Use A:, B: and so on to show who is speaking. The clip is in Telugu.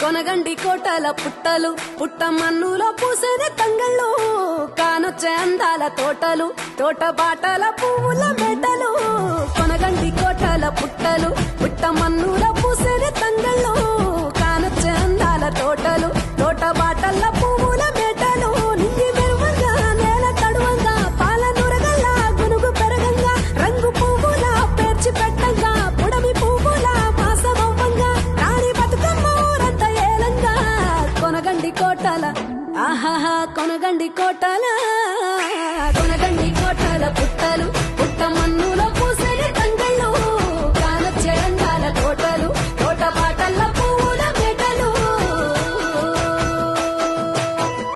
A: కొనగండి కోటల పుట్టలు పుట్టమన్నులో పూసిన తంగళ్ళు కానొచ్చే అందాల తోటలు తోట బాటల పువ్వుల మెటలు. కొనగండి కోటాల. ఆహాహా కొనగండి కోటాల.